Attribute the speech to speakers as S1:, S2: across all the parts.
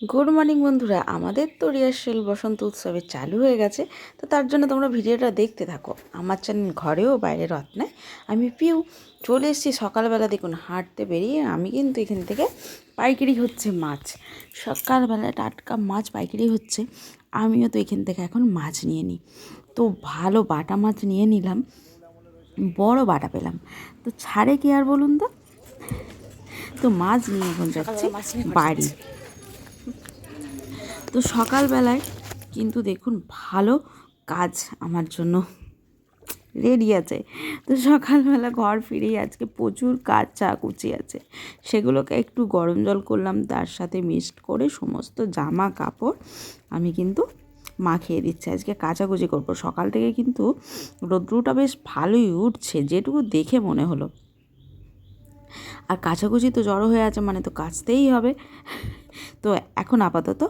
S1: Good morning বন্ধুরা আমাদের তো রিহার্সেল বসন্ত উৎসবে চালু হয়ে গেছে তো তার জন্য তোমরা ভিডিওটা দেখতে থাকো। আমার চ্যানেল ঘরেও বাইরে রত্নায় আমি পিউ চলে এসেছি সকালবেলা দেখুন হাঁটতে বেরিয়ে আমি কিন্তু এখান থেকে পাইকারি হচ্ছে মাছ। সকালবেলা টাটকা মাছ পাইকারি হচ্ছে আমিও তো এখান থেকে এখন মাছ নিয়ে নিই। তো ভালো বাটা মাছ নিয়ে নিলাম বড় বাটা পেলাম। তো ছাড়ে কি আর বলুন তো? তো মাছ নিয়ে এখন যাচ্ছে বাড়ি। তো সকালবেলায় কিন্তু দেখুন ভালো কাজ আমার জন্য। রেডি আছে। তো সকালবেলা ঘর ফিরেই আজকে প্রচুর কাজ চা কুচি আছে। সেগুলোকে একটু গরম জল করলাম, তার সাথে মিক্সড করে সমস্ত জামা কাপড় আমি কিন্তু মাখিয়ে দিচ্ছি। আজকে কাচাকুচি করব। সকাল থেকে কিন্তু রৌদ্রটা বেশ ভালোই উঠছে, যেটুকু দেখে মনে হলো। আর কাচাকুচি তো জড়ো হয়ে আছে মানে তো কাচতেই হবে। তো এখন আপাতত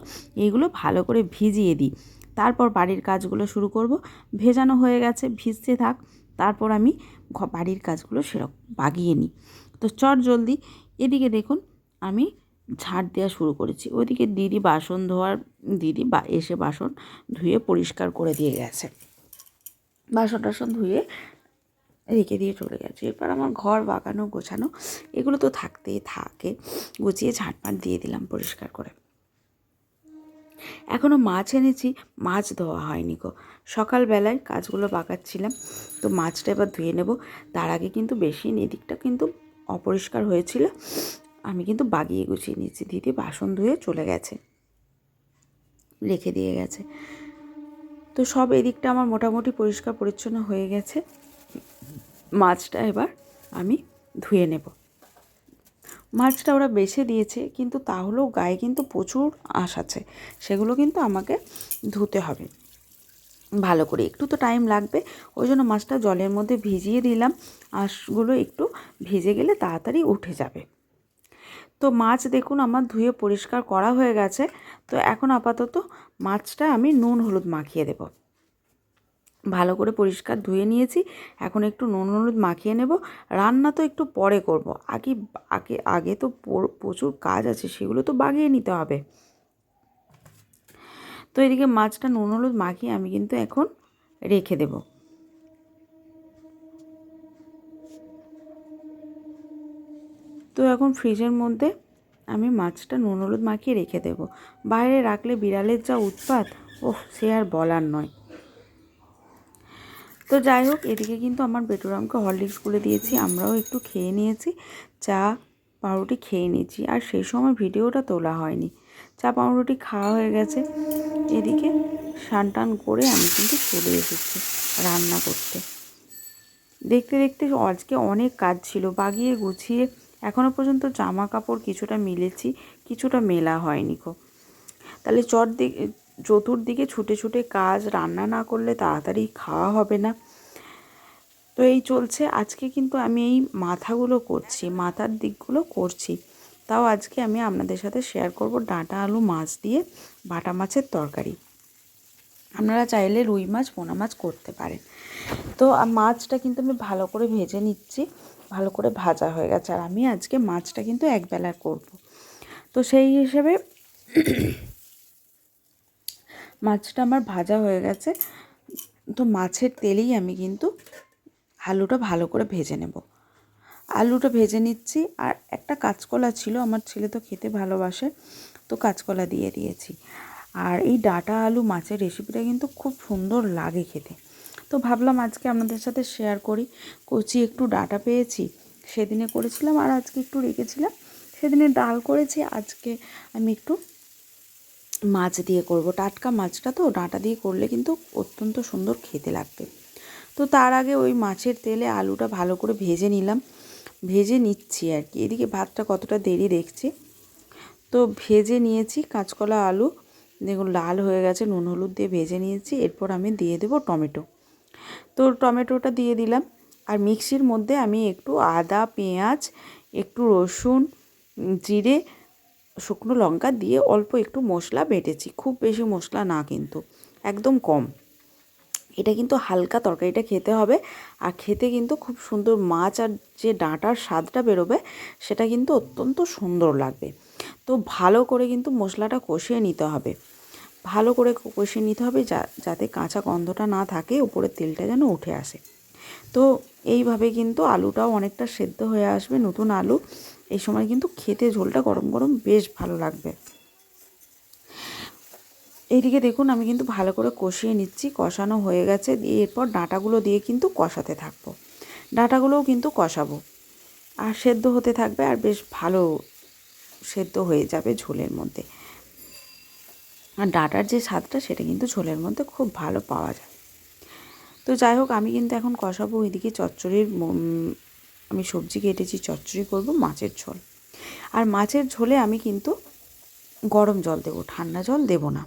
S1: এইগুলো ভালো করে ভিজিয়ে দিই। তারপর বাড়ির কাজগুলো শুরু করব। ভেজানো হয়ে গেছে, ভিজতে থাক। তারপর আমি বাড়ির কাজগুলো সেরকম বাগিয়ে নিই। তো চট জলদি এদিকে দেখুন আমি ঝাড় দেওয়া শুরু করেছি। ওইদিকে দিদি বাসন ধোয়ার, দিদি বা, এসে বাসন ধুয়ে পরিষ্কার করে দিয়ে গেছে। বাসন টাসন ধুয়ে রেখে দিয়ে চলে গেছে। এরপর আমার ঘর বাগানো গোছানো, এগুলো তো থাকতেই থাকে। গুছিয়ে ঝাঁটপাট দিয়ে দিলাম পরিষ্কার করে। এখনও মাছ এনেছি, মাছ ধোয়া হয়নি গো। সকালবেলায় কাজগুলো বাগাচ্ছিলাম, তো মাছটা এবার ধুয়ে নেব। তার আগে কিন্তু বেশি এদিকটা কিন্তু অপরিষ্কার হয়েছিল। আমি কিন্তু বাগিয়ে গুছিয়ে নিয়েছি, দিদি বাসন ধুয়ে চলে গেছে, রেখে দিয়ে গেছে। তো সব এদিকটা আমার মোটামুটি পরিষ্কার পরিচ্ছন্ন হয়ে গেছে। মাছটা এবার আমি ধুয়ে নেব। মাছটা ওরা বেছে দিয়েছে, কিন্তু তাহলেও গায়ে কিন্তু প্রচুর আঁশ আছে, সেগুলো কিন্তু আমাকে ধুতে হবে। ভালো করে একটু তো টাইম লাগবে, ওই জন্য মাছটা জলের মধ্যে ভিজিয়ে দিলাম, আঁশগুলো একটু ভিজে গেলে তাড়াতাড়ি উঠে যাবে। তো মাছ দেখুন আমার ধুয়ে পরিষ্কার করা হয়ে গেছে, তো এখন আপাতত মাছটা আমি নুন হলুদ মাখিয়ে দেবো। ভালো করে পরিষ্কার ধুয়ে নিয়েছি। এখন একটু নুন, হলুদ মাখিয়ে নেব। রান্না তো একটু পরে করব। আগে আগে আগে তো প্রচুর কাজ আছে, সেগুলো তো বাগিয়ে নিতে হবে। তো এদিকে মাছটা নুন, হলুদ মাখিয়ে আমি কিন্তু এখন রেখে দেব। তো এখন ফ্রিজের মধ্যে আমি মাছটা নুন, হলুদ মাখিয়ে রেখে দেব। বাইরে রাখলে বিড়ালের যা উৎপাত, ওহ, সে আর বলার নয়। তো যাই হোক, এদিকে কিন্তু আমার বেটুরামকে হরলিক্স গুলে দিয়েছি, আমরাও একটু খেয়ে নিয়েছি, চা, পাউরুটি খেয়ে নিয়েছি, আর সেই সময় ভিডিওটা তোলা হয়নি। চা, পাউরুটি খাওয়া হয়ে গেছে। এদিকে সান করে আমি কিন্তু চলে এসেছি রান্না করতে। দেখতে দেখতে আজকে অনেক কাজ ছিল, বাগিয়ে গুছিয়ে এখনও পর্যন্ত জামা কাপড় কিছুটা মিলেছি, কিছুটা মেলা হয়নি কো তাহলে চট চতুর্দিকে ছুটে ছুটে কাজ রান্না না করলে তাড়াতাড়ি খাওয়া হবে না। তো এই চলছে। আজকে কিন্তু আমি এই মাথাগুলো করছি, মাথার দিকগুলো করছি। তাও আজকে আমি আপনাদের সাথে শেয়ার করব ডাঁটা আলু মাছ দিয়ে বাটা মাছের তরকারি। আপনারা চাইলে রুই মাছ, পোনা মাছ করতে পারেন। তো মাছটা কিন্তু আমি ভালো করে ভেজে নিচ্ছি। ভালো করে ভাজা হয়ে গেছে। আর আমি আজকে মাছটা কিন্তু একবেলা করব। তো সেই হিসেবে মাছটা আমার ভাজা হয়ে গেছে। তো মাছের তেলেই আমি কিন্তু আলুটা ভালো করে ভেজে নেব। আলুটা ভেজে নিচ্ছি আর একটা কাঁচকলা ছিল, আমার ছেলে তো খেতে ভালোবাসে, তো কাঁচকলা দিয়ে দিয়েছি। আর এই ডাটা আলু মাছের রেসিপিটা কিন্তু খুব সুন্দর লাগে খেতে। তো ভাবলাম আজকে আপনাদের সাথে শেয়ার করি। কচি একটু ডাটা পেয়েছি, সেদিনে করেছিলাম আর আজকে একটু রেখেছিলাম। সেদিনে ডাল করেছি, আজকে আমি একটু মাছ দিয়ে করব। টাটকা মাছটা তো ডাঁটা দিয়ে করলে কিন্তু অত্যন্ত সুন্দর খেতে লাগবে। তো তার আগে ওই মাছের তেলে আলুটা ভালো করে ভেজে নিলাম। ভেজে নিচ্ছি আর কি। এদিকে ভাতটা কতটা দেরি দেখছি। তো ভেজে নিয়েছি কাঁচকলা আলু। দেখুন, লাল হয়ে গেছে, নুন, হলুদ দিয়ে ভেজে নিয়েছি। এরপর আমি দিয়ে দেবো টমেটো। তো টমেটোটা দিয়ে দিলাম। আর মিক্সির মধ্যে আমি একটু আদা, পেঁয়াজ, একটু রসুন, জিরে শুকনো লঙ্কা দিয়ে অল্প একটু মশলা বেটেছি। খুব বেশি মশলা না কিন্তু, একদম কম। এটা কিন্তু হালকা তরকারিটা খেতে হবে। আর খেতে কিন্তু খুব সুন্দর মাছ আর যে ডাঁটার স্বাদটা বেরোবে, সেটা কিন্তু অত্যন্ত সুন্দর লাগবে। তো ভালো করে কিন্তু মশলাটা কষিয়ে নিতে হবে। ভালো করে কষিয়ে নিতে হবে যা, যাতে কাঁচা গন্ধটা না থাকে, উপরের তেলটা যেন উঠে আসে। তো এইভাবে কিন্তু আলুটাও অনেকটা সেদ্ধ হয়ে আসবে, নতুন আলু। এই সময় কিন্তু খেতে ঝোলটা গরম গরম বেশ ভালো লাগবে। এইদিকে দেখুন, আমি কিন্তু ভালো করে কষিয়ে নিচ্ছি, কষানো হয়ে গেছে। এরপর ডাঁটাগুলো দিয়ে কিন্তু কষাতে থাকব। ডাঁটাগুলোও কিন্তু কষাবো। আর সেদ্ধ হতে থাকবে আর বেশ ভালো সেদ্ধ হয়ে যাবে ঝোলের মধ্যে। আর ডাঁটার যে স্বাদটা, সেটা কিন্তু ঝোলের মধ্যে খুব ভালো পাওয়া যায়। তো যাই হোক, আমি কিন্তু এখন কষাবো ওইদিকে চচ্চড়ির আমি সবজি কেটেছি, চচ্চড়ি করব, মাছের ঝোল। আর মাছের ঝোলে আমি কিন্তু গরম জল দেবো, ঠান্ডা জল দেবো না।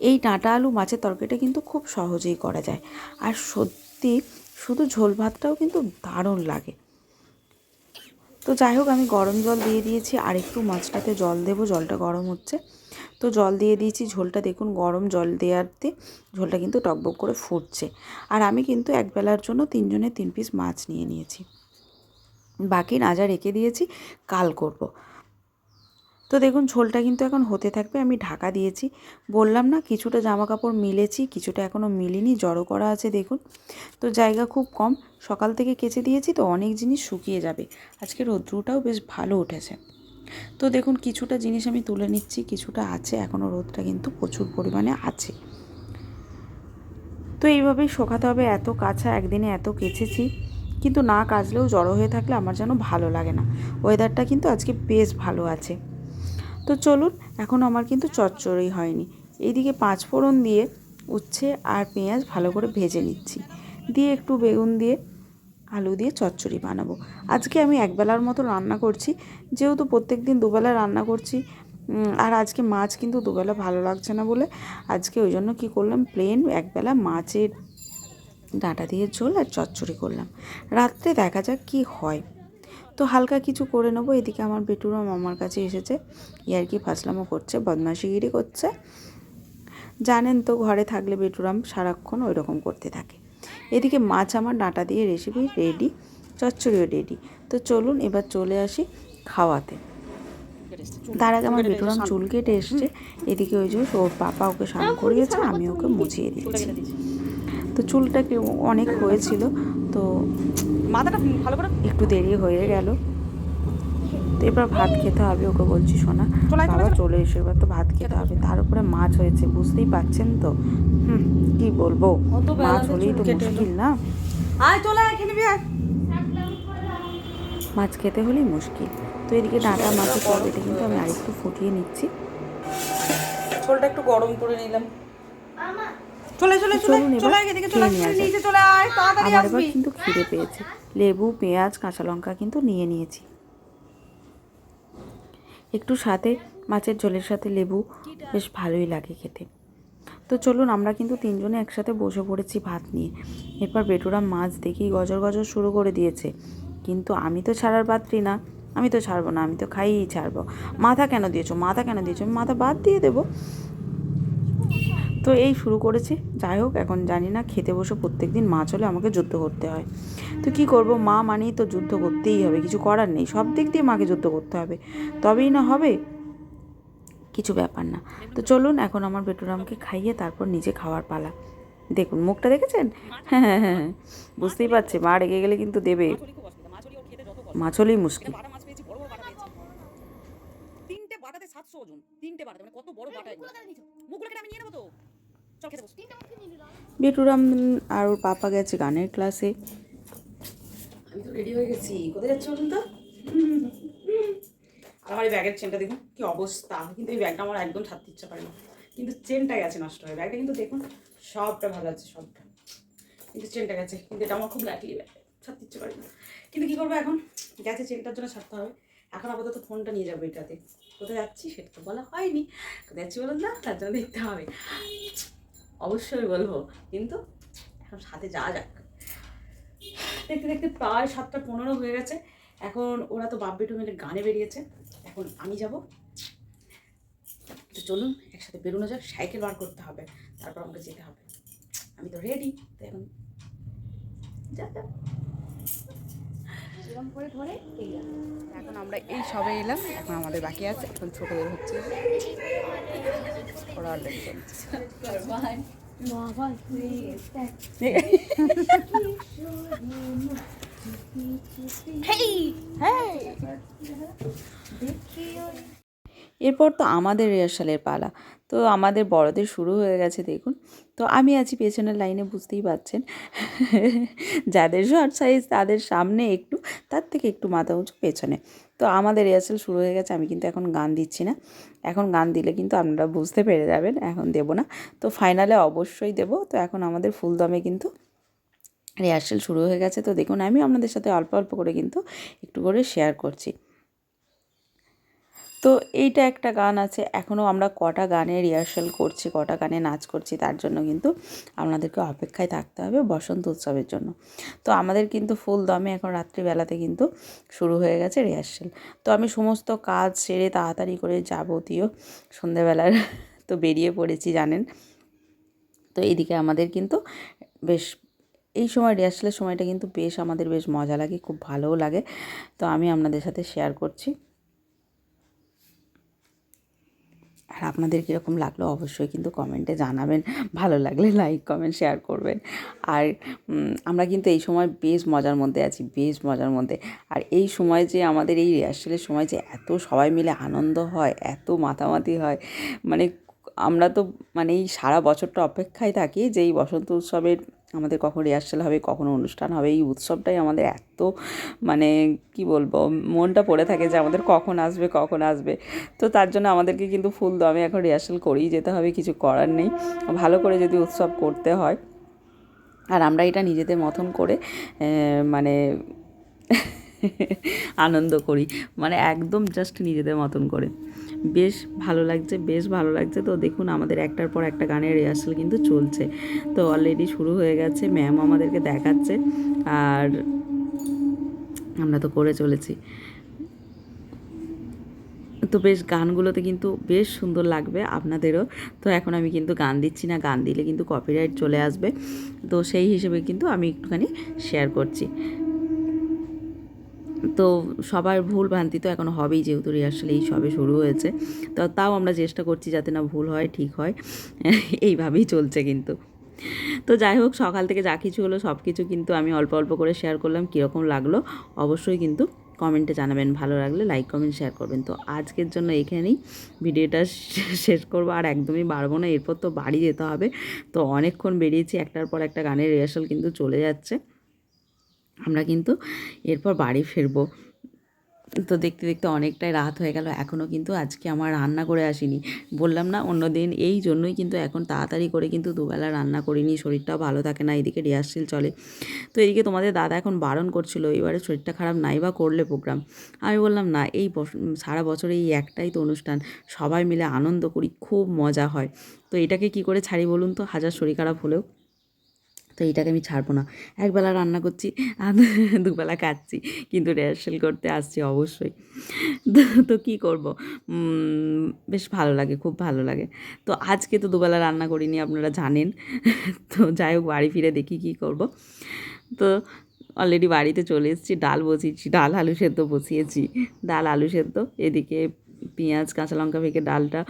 S1: এই ডাঁটা আলু মাছের তরকারিটা কিন্তু খুব সহজেই করা যায়। আর সত্যি শুধু ঝোল ভাতটাও কিন্তু দারুণ লাগে। তো যাই হোক, আমি গরম জল দিয়ে দিয়েছি, আর একটু মাছটাতে জল দেবো, জলটা গরম হচ্ছে। তো জল দিয়ে দিয়েছি, ঝোলটা দেখুন গরম জল দেওয়াতে, ঝোলটা কিন্তু টকবক করে ফুটছে। আর আমি কিন্তু একবেলার জন্য তিনজনের তিন পিস মাছ নিয়ে নিয়েছি। বাকি রাজা রেখে দিয়েছি, কাল করব। তো দেখুন ঝোলটা কিন্তু এখন হতে থাকবে, আমি ঢাকা দিয়েছি। বললাম না কিছুটা জামা কাপড় মিলেছি, কিছুটা এখনও মিলিনি, জড়ো করা আছে দেখুন। তো জায়গা খুব কম, সকাল থেকে কেচে দিয়েছি তো অনেক জিনিস শুকিয়ে যাবে। আজকে রৌদ্রটাও বেশ ভালো উঠেছে। তো দেখুন, কিছুটা জিনিস আমি তুলে নিচ্ছি, কিছুটা আছে এখনও রোদটা কিন্তু প্রচুর পরিমাণে আছে। তো এইভাবেই শোকাতে হবে, এত কাছা একদিনে এত কেচেছি, কিন্তু না কাচলেও জড়ো হয়ে থাকলে আমার যেন ভালো লাগে না। ওয়েদারটা কিন্তু আজকে বেশ ভালো আছে। তো চলুন, এখন আমার কিন্তু চচ্চড়ি হয়নি। এইদিকে পাঁচ ফোড়ন দিয়ে উচ্ছে আর পেঁয়াজ ভালো করে ভেজে নিচ্ছি। দিয়ে একটু বেগুন দিয়ে আলু দিয়ে চচ্চড়ি বানাবো। আজকে আমি একবেলার মতো রান্না করছি, যেহেতু প্রত্যেক দিন দুবেলা রান্না করছি আর আজকে মাছ কিন্তু দুবেলা ভালো লাগছে না বলে। আজকে ওই জন্য কী করলাম প্লেন একবেলা মাছের ডাঁটা দিয়ে ঝোল আর চচ্চড়ি করলাম। রাত্রে দেখা যাক কি হয়। তো হালকা কিছু করে নেব, এদিকে আমার বেটুরাম আমার কাছে এসেছে ইয়ার কি ফাসলামো করছে, বদমাশিগিরি করছে। জানেন তো, ঘরে থাকলে বেটুরাম সারাক্ষণ ওই রকম করতে থাকে। এদিকে মাছ আমার ডাঁটা দিয়ে রেসিপি রেডি চচ্চড়িও রেডি তো চলুন এবার চলে আসি খাওয়াতে। তার আগে আমার বেটুরাম চুল কেটে এসছে। এদিকে ওই যে ওর পাপা ওকে স্নান করিয়েছে আমি ওকে মুছিয়ে দিচ্ছি তো চুলটা অনেক হয়েছিল তো মাথাটা ভালো করে একটু দেরি হয়ে গেল। তো এবার ভাত খেতে হবে ওকে বলছি শোনা বাবা চলে এসে এবার তো ভাত খেতে হবে। তার উপরে মাছ হয়েছে বুঝতেই পারছেন তো? হুম। কি বলব? মাছ হলেই তো মুশকিল না? মাছ খেতে হলেই মুশকিল। তো এদিকে ডাঁটা মাছের তরকারিটা কিন্তু আমি আরেকটু ফুটিয়ে নিচ্ছি।
S2: ঝোলটা একটু গরম করে নিলাম। চলে চলে চলে চলে এদিকে চলে
S1: খেয়ে নেওয়া যাক।
S2: নিচে চলে আয় তাড়াতাড়ি আসবি।
S1: কিন্তু খিদে পেয়েছে। লেবু পেঁয়াজ কাঁচা লঙ্কা কিন্তু নিয়ে নিয়েছি। একটু সাথে মাছের ঝোলের সাথে লেবু বেশ ভালোই লাগে খেতে। তো চলুন আমরা কিন্তু তিনজনে একসাথে বসে পড়েছি ভাত নিয়ে। এরপর বেটুরা মাছ দেখি গজর গজর শুরু করে দিয়েছে। কিন্তু আমি তো ছাড়ার পাত্রী না, আমি তো ছাড়বো না, আমি তো খাইয়েই ছাড়বো। মাথা কেন দিয়েছ, মাথা কেন দিয়েছ, আমি মাথা বাদ দিয়ে দেবো। তো এই শুরু করেছি। যাই হোক, এখন জানি না খেতে বসে প্রত্যেক দিন মাছ হলে আমাকে যুদ্ধ করতে হয়। তো কি করব, মা মানেই তো যুদ্ধ করতেই হবে, কিছু করার নেই। সব দিক দিয়ে মাকে যুদ্ধ করতে হবে। তবেই না হবে? কিছু ব্যাপার না। তো চলুন এখন আমার বেটুরামকে খাইয়ে তারপর নিজে খাওয়ার পালা। দেখুন মুখটা দেখেছেন? হ্যাঁ হ্যাঁ হ্যাঁ বুঝতেই পারছে মা রেগে গেলে কিন্তু দেবে। মাছ হলেই মুশকিল।
S2: তিনটে বাটাতে সাতশো ওজন তিনটে বাটাতে মানে কত বড় বাটা মুখগুলো আমি নিয়ে নেব তো? চল খেতে বস।
S1: বেটুরাম আর ওর পাপা গেছে গানের ক্লাসে।
S2: আমি তো রেডি হয়ে গেছি। কোথায় যাচ্ছি তো? আমার এই ব্যাগের চেনটা দেখুন, কি অবস্থা। কিন্তু এই ব্যাগটা আমার একদম ছাড়তে ইচ্ছা করে না। কিন্তু চেনটা গেছে নষ্ট হয়ে, ব্যাগটা কিন্তু দেখুন, সবটা ভালো আছে, সবটা। কিন্তু চেনটা গেছে, কিন্তু এটা আমার খুব লাগলি ব্যাগ, ছাড়তে ইচ্ছে করে না। কিন্তু কী করব এখন? গেছে চেনটার জন্য ছাড়তে হবে। এখন আপাতত ফোনটা নিয়ে যাব এটাতে। কোথায় যাচ্ছি সেটা তো বলা হয়নি। কোথায় যাচ্ছি বলুন না, তার জন্য দেখতে হবে। অবশ্যই বলব, কিন্তু এখন সাথে যাওয়া যাক। দেখতে দেখতে প্রায় সাতটা পনেরো হয়ে গেছে। এখন ওরা তো বাপ বেটু মিলে গানে বেরিয়েছে। এখন আমি যাব। তো চলুন একসাথে বেরোনো যাক সাইকেল বার করতে হবে তারপর আমাকে যেতে হবে। আমি তো রেডি তো এখন যা যা। এখন আমরা এই সবে এলাম এখন আমাদের বাকি আছে এখন ছোটদের হচ্ছে ওরা অলরেডি চলছে
S1: এরপর তো আমাদের রিহার্সালের পালা। তো আমাদের বড়দের শুরু হয়ে গেছে, দেখুন। তো আমি আছি পেছনের লাইনে, বুঝতেই পারছেন যাদের শর্ট সাইজ তাদের সামনে একটু, তার থেকে একটু মাথা উঁচু পেছনে। তো আমাদের রিহার্সাল শুরু হয়ে গেছে, আমি কিন্তু এখন গান দিচ্ছি না। এখন গান দিলে কিন্তু আপনারা বুঝতে পেরে যাবেন, এখন দেবো না। তো ফাইনালে অবশ্যই দেবো। তো এখন আমাদের ফুল দমে কিন্তু রিহার্সাল শুরু হয়ে গেছে। তো দেখুন আমি আপনাদের সাথে অল্প অল্প করে কিন্তু একটু করে শেয়ার করছি। তো এইটা একটা গান আছে। এখনও আমরা কটা গানে রিহার্সাল করছি, কটা গানে নাচ করছি, তার জন্য কিন্তু আপনাদেরকে অপেক্ষায় থাকতে হবে বসন্ত উৎসবের জন্য। তো আমাদের কিন্তু ফুল দমে এখন রাত্রিবেলাতে কিন্তু শুরু হয়ে গেছে রিহার্সাল তো আমি সমস্ত কাজ সেরে তাড়াতাড়ি করে যাবতীয় সন্ধেবেলার তো বেরিয়ে পড়েছি, জানেন? তো এইদিকে আমাদের কিন্তু বেশ এই সময় রিহার্সালের সময়টা কিন্তু বেশ আমাদের বেশ মজা লাগে, খুব ভালোও লাগে। তো আমি আপনাদের সাথে শেয়ার করছি। আর আপনাদের কীরকম লাগল অবশ্যই কিন্তু কমেন্টে জানাবেন। ভালো লাগলে লাইক কমেন্ট শেয়ার করবেন। আর আমরা কিন্তু এই সময় বেশ মজার মধ্যে আছি, বেশ মজার মধ্যে। আর এই সময় যে আমাদের এই রিহার্সালের সময় যে এত সবাই মিলে আনন্দ হয়, এত মাতামাতি হয় মানে আমরা তো মানে এই সারা বছরটা অপেক্ষায় থাকি যে এই বসন্ত উৎসবের আমাদের কখন রিহার্সাল হবে, কখন অনুষ্ঠান হবে, এই উৎসবটাই আমাদের এত মানে কি বলব, মনটা পড়ে থাকে যে আমাদের কখন আসবে কখন আসবে। তো তার জন্য আমাদেরকে কিন্তু ফুল দমে এখন রিহার্সাল করেই যেতে হবে, কিছু করার নেই। ভালো করে যদি উৎসব করতে হয়, আর আমরা এটা নিজেদের মতন করে মানে আনন্দ করি মানে একদম জাস্ট নিজেদের মতন করে। বেশ ভালো লাগছে, বেশ ভালো লাগছে। তো দেখুন, আমাদের একটার পর একটা গানের রিহার্সাল কিন্তু চলছে। তো অলরেডি শুরু হয়ে গেছে ম্যাম আমাদেরকে দেখাচ্ছে, আর আমরা তো করে চলেছি। তো বেশ, গানগুলোতে কিন্তু বেশ সুন্দর লাগবে আপনাদেরও। তো এখন আমি কিন্তু গান দিচ্ছি না, গান দিলে কিন্তু কপিরাইট চলে আসবে। তো সেই হিসেবে কিন্তু আমি একটুখানি শেয়ার করছি। তো সবার ভুল ভ্রান্তি তো এখন হবেই যেহেতু রিহার্সাল এই সবে শুরু হয়েছে। তো তাও আমরা চেষ্টা করছি যাতে না ভুল হয়, ঠিক হয়। এইভাবেই চলছে কিন্তু। তো যাই হোক, সকাল থেকে যা কিছু হলো সব কিছু কিন্তু আমি অল্প অল্প করে শেয়ার করলাম, কীরকম লাগল অবশ্যই কিন্তু কমেন্টে জানাবেন। ভালো লাগলে লাইক কমেন্ট শেয়ার করবেন। তো আজকের জন্য এখানেই ভিডিওটা শেষ করব। আর একদমই বাড়বো না, এরপর তো বাড়ি যেতে হবে। তো অনেকক্ষণ বেরিয়েছি, একটার পর একটা গানের রিহার্সাল কিন্তু চলে যাচ্ছে। আমরা কিন্তু এরপর বাড়ি ফিরবো। তো দেখতে দেখতে অনেকটাই রাত হয়ে গেল এখনও কিন্তু আজকে আমার রান্না করে আসিনি। বললাম না, অন্য দিন এই জন্যই কিন্তু এখন তাড়াতাড়ি করে কিন্তু দুবেলা রান্না করিনি, শরীরটাও ভালো থাকে না, এদিকে রিহার্সেল চলে। তো এদিকে তোমাদের দাদা এখন বারণ করছিল, এবারে শরীরটা খারাপ নাই বা করলে প্রোগ্রাম আমি বললাম, না, এই সারা বছর এই একটাই তো অনুষ্ঠান, সবাই মিলে আনন্দ করি, খুব মজা হয়। তো এটাকে কি করে ছাড়ি বলুন তো? হাজার শরীর খারাপ হলেও। তো এইটাকে আমি ছাড়বো না। একবেলা রান্না করছি, আর দুবেলা খাচ্ছি, কিন্তু রিহার্সেল করতে আসছি অবশ্যই। তো তো কী করব? বেশ ভালো লাগে, খুব ভালো লাগে। তো আজকে তো দুবেলা রান্না করিনি, আপনারা জানেন। তো যাই হোক, বাড়ি ফিরে দেখি কী করব। তো অলরেডি বাড়িতে চলে এসেছি, ডাল বসিয়েছি, ডাল আলু সেদ্ধ বসিয়েছি। ডাল আলু সেদ্ধ, এদিকে পেঁয়াজ, কাঁচা লঙ্কা ভেঙে ডালটা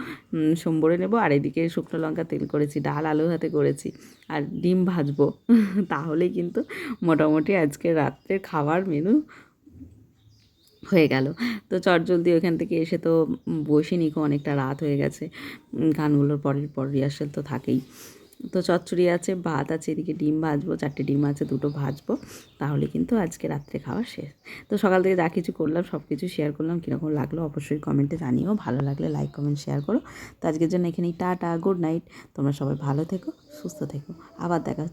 S1: সম্বরে নেব। আর এদিকে শুকনো লঙ্কা তেল করেছি, ডাল আলু হাতে করেছি। আর ডিম ভাজবো। তাহলে কিন্তু মোটামুটি আজকে রাত্রের খাবার মেনু হয়ে গেল। তো চটজলদি ওইখান থেকে এসে তো বসে নিকো, অনেকটা রাত হয়ে গেছে। গানগুলোর পরের পর রিহার্সাল তো থাকেই। তো চচ্চড়ি আছে, ভাত আছে, এদিকে ডিম ভাজবো, চারটে ডিম আছে, দুটো ভাজবো। তাহলে কিন্তু আজকে রাত্রে খাওয়া শেষ। তো সকাল থেকে যা কিছু করলাম, সব কিছু শেয়ার করলাম, কীরকম লাগল অবশ্যই কমেন্টে জানিও। ভালো লাগলে লাইক কমেন্ট শেয়ার করো। তো আজকের জন্য এখানেই টাটা গুড নাইট তোমরা সবাই ভালো থেকো, সুস্থ থেকো। আবার দেখা